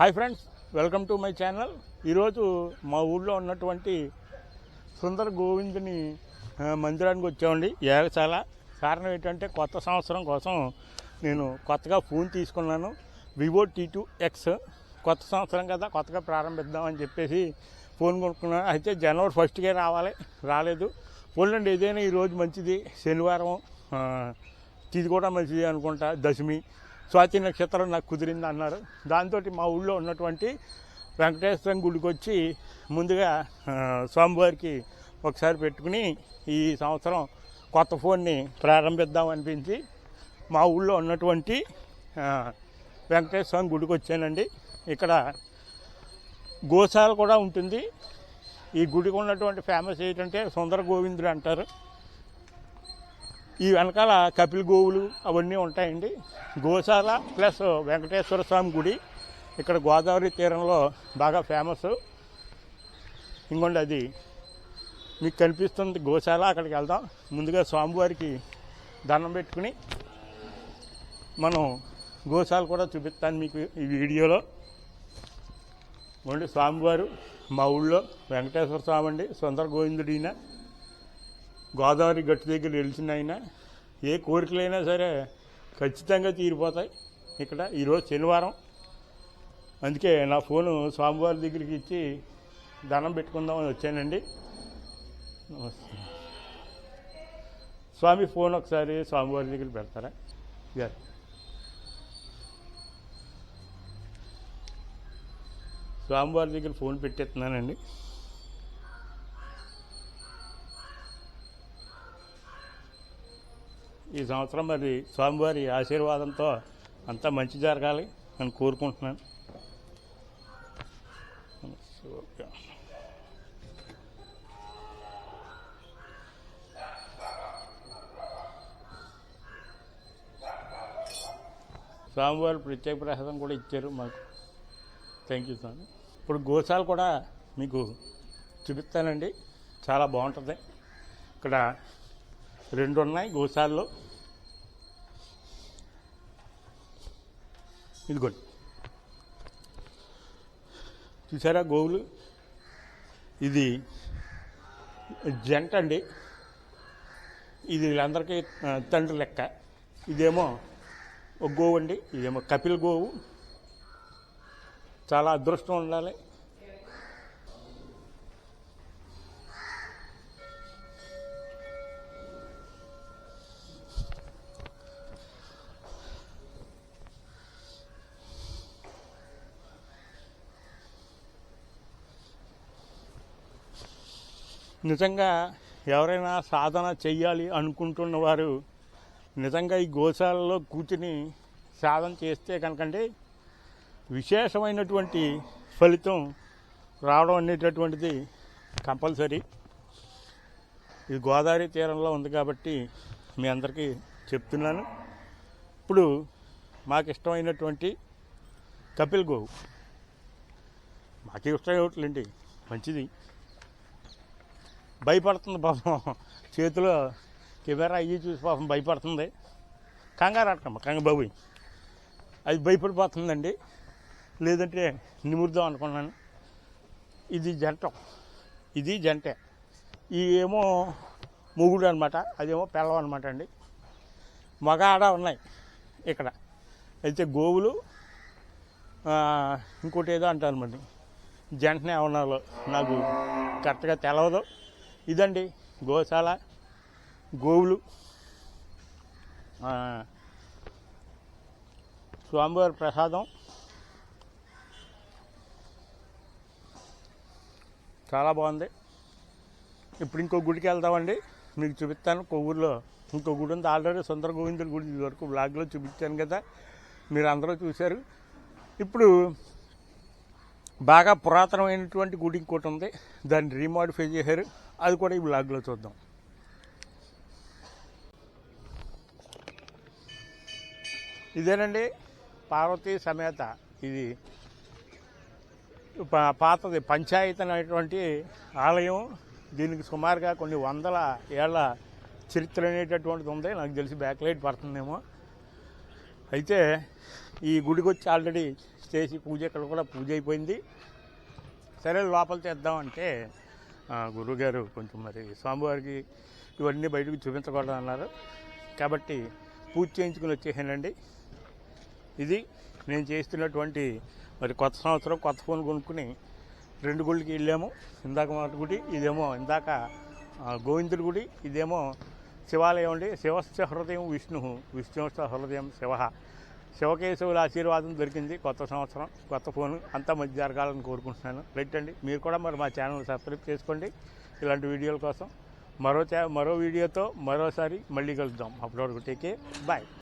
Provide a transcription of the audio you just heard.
Hi friends welcome to my channel ఈరోజు మా ఊళ్ళో ఉన్నటువంటి సుందర గోవిందుని మందిరానికి వచ్చామండి. ఏగచాల కారణం ఏంటంటే కొత్త సంవత్సరం కోసం నేను కొత్తగా ఫోన్ తీసుకున్నాను. వివో టీ టూ ఎక్స్ కొత్త సంవత్సరం కదా కొత్తగా ప్రారంభిద్దామని చెప్పేసి ఫోన్ కొనుక్కున్నాను. అయితే జనవరి ఫస్ట్కే రావాలి రాలేదు. పోలండి ఏదైనా ఈరోజు మంచిది. శనివారం ఆ, ఇది కూడా మంచిది అనుకుంటా. దశమి. స్వాతి నక్షత్రం నాకు కుదిరింది అన్నారు. దాంతో మా ఊళ్ళో ఉన్నటువంటి వెంకటేశ్వరం గుడికి వచ్చి ముందుగా స్వామివారికి ఒకసారి పెట్టుకుని ఈ సంవత్సరం కొత్త ఫోన్ని ప్రారంభిద్దాం అనిపించి మా ఊళ్ళో ఉన్నటువంటి ఆ, వెంకటేశ్వర స్వామి గుడికి వచ్చానండి. ఇక్కడ గోశాల కూడా ఉంటుంది. ఈ గుడికి ఉన్నటువంటి ఫేమస్ ఏంటంటే సుందర గోవిందుడు అంటారు. ఈ వెనకాల కపిల్ గోవులు అవన్నీ ఉంటాయండి. గోశాల ప్లస్ వెంకటేశ్వర స్వామి గుడి. ఇక్కడ గోదావరి తీరంలో బాగా ఫేమస్. ఇంకోండి అది. మీకు కనిపిస్తుంది గోశాల అక్కడికి వెళ్దాం. ముందుగా స్వామివారికి దండం పెట్టుకుని మనం గోశాల కూడా చూపిస్తాను మీకు ఈ వీడియోలో. ఓన్లీ స్వామివారు మా ఊళ్ళో. వెంకటేశ్వర స్వామి అండి సుందర గోవిందుడు ఈయన. గోదావరి గట్టు దగ్గర నిలిచిన ఆయన ఏ కోరికలైనా సరే ఖచ్చితంగా తీరిపోతాయి. ఇక్కడ ఈరోజు శనివారం. అందుకే నా ఫోను స్వామివారి దగ్గరికి ఇచ్చి దండం పెట్టుకుందామని వచ్చానండి. నమస్తే. స్వామి ఫోన్ ఒకసారి స్వామివారి దగ్గర పెడతారా? గారు. స్వామివారి దగ్గర ఫోన్ పెట్టేస్తున్నానండి. ఈ సంవత్సరం మరి స్వామివారి ఆశీర్వాదంతో అంతా మంచి జరగాలి అని కోరుకుంటున్నాను. ఓకే. స్వామివారి ప్రత్యేక ప్రసాదం కూడా ఇచ్చారు మాకు. థ్యాంక్ యూ స్వామి. ఇప్పుడు గోశాల కూడా మీకు చూపిస్తానండి. చాలా బాగుంటుంది. ఇక్కడ రెండు ఉన్నాయి గోశాలలో. ఇదిగోండి. చూసారా గోవులు? ఇది జంట అండి. ఇది వీళ్ళందరికీ తండ్రి లెక్క. ఇదేమో ఒక గోవు అండి. ఇదేమో కపిల్ గోవు. చాలా అదృష్టం ఉండాలి. నిజంగా ఎవరైనా సాధన చేయాలి అనుకుంటున్న వారు నిజంగా ఈ గోశాలలో కూర్చుని సాధన చేస్తే కనుకండి విశేషమైనటువంటి ఫలితం రావడం అనేటటువంటిది కంపల్సరీ. ఇది గోదావరి తీరంలో ఉంది కాబట్టి మీ అందరికీ చెప్తున్నాను. ఇప్పుడు మాకు ఇష్టమైనటువంటి కపిల్ గోవు. మాకు ఇష్టం ఏమిటండి మంచిది. భయపడుతుంది పాపం. చేతిలో కెమెరా అయ్యి చూసి పాపం భయపడుతుంది. కంగారు ఆడకమ్మ కంగబాబు అది భయపడిపోతుందండి. లేదంటే నిమురుదాం అనుకున్నాను. ఇది జంట. ఇది జంటే. ఈ ఏమో మొగుడు అనమాట అదేమో పిల్లం అనమాట అండి. మగ ఆడ ఉన్నాయి ఇక్కడ. అయితే గోవులు ఇంకోటి ఏదో అంటారు మరి. జంటనే అవునాలో నాకు కరెక్ట్గా తెలవదు. ఇదండి గోశాల గోవులు. స్వామివారి ప్రసాదం. చాలా బాగుంది. ఇప్పుడు ఇంకో గుడికి వెళ్దామండి. మీకు చూపిస్తాను. కొవ్వూరులో ఇంకో గుడి ఉంది. ఆల్రెడీ సుందర గోవిందుల గుడి వరకు బ్లాగ్లో చూపించాను కదా. మీరు అందరూ చూశారు. ఇప్పుడు బాగా పురాతనమైనటువంటి గుడి ఇంకోటి ఉంది. దాన్ని రీమోడిఫై చేశారు. అది కూడా ఈ బ్లాగ్లో చూద్దాం. ఇదేనండి పార్వతీ సమేత. ఇది పాతది పంచాయతీ అనేటువంటి ఆలయం. దీనికి సుమారుగా కొన్ని వందల ఏళ్ళ చరిత్ర అనేటటువంటిది ఉంది. నాకు తెలిసి బ్యాక్ లైట్ పడుతుందేమో. అయితే ఈ గుడికి వచ్చి ఆల్రెడీ చేసి పూజ ఇక్కడ కూడా పూజ అయిపోయింది. సరే లోపల చేద్దామంటే గురువుగారు కొంచెం మరి స్వామివారికి ఇవన్నీ బయటకు చూపించకూడదు అన్నారు కాబట్టి పూజ చేయించుకుని వచ్చేసానండి. ఇది నేను చేస్తున్నటువంటి మరి కొత్త సంవత్సరం కొత్త ఫోన్ కొనుక్కుని రెండు గుళ్ళకి వెళ్ళాము. ఇందాక మాట గుడి ఇదేమో ఇందాక గోవిందుడి గుడి ఇదేమో శివాలయం అండి. శివస్థ హృదయం విష్ణు విష్ణు హృదయం శివ. శివకేశవుల ఆశీర్వాదం దొరికింది కొత్త సంవత్సరం కొత్త ఫోన్ అంతా మంచి జరగాలని కోరుకుంటున్నాను. పెట్టండి. మీరు కూడా మరి మా ఛానల్ సబ్స్క్రైబ్ చేసుకోండి. ఇలాంటి వీడియోల కోసం మరో మరో వీడియోతో మరోసారి మళ్ళీ కలుద్దాం. అప్పటివరకు టేకే బాయ్.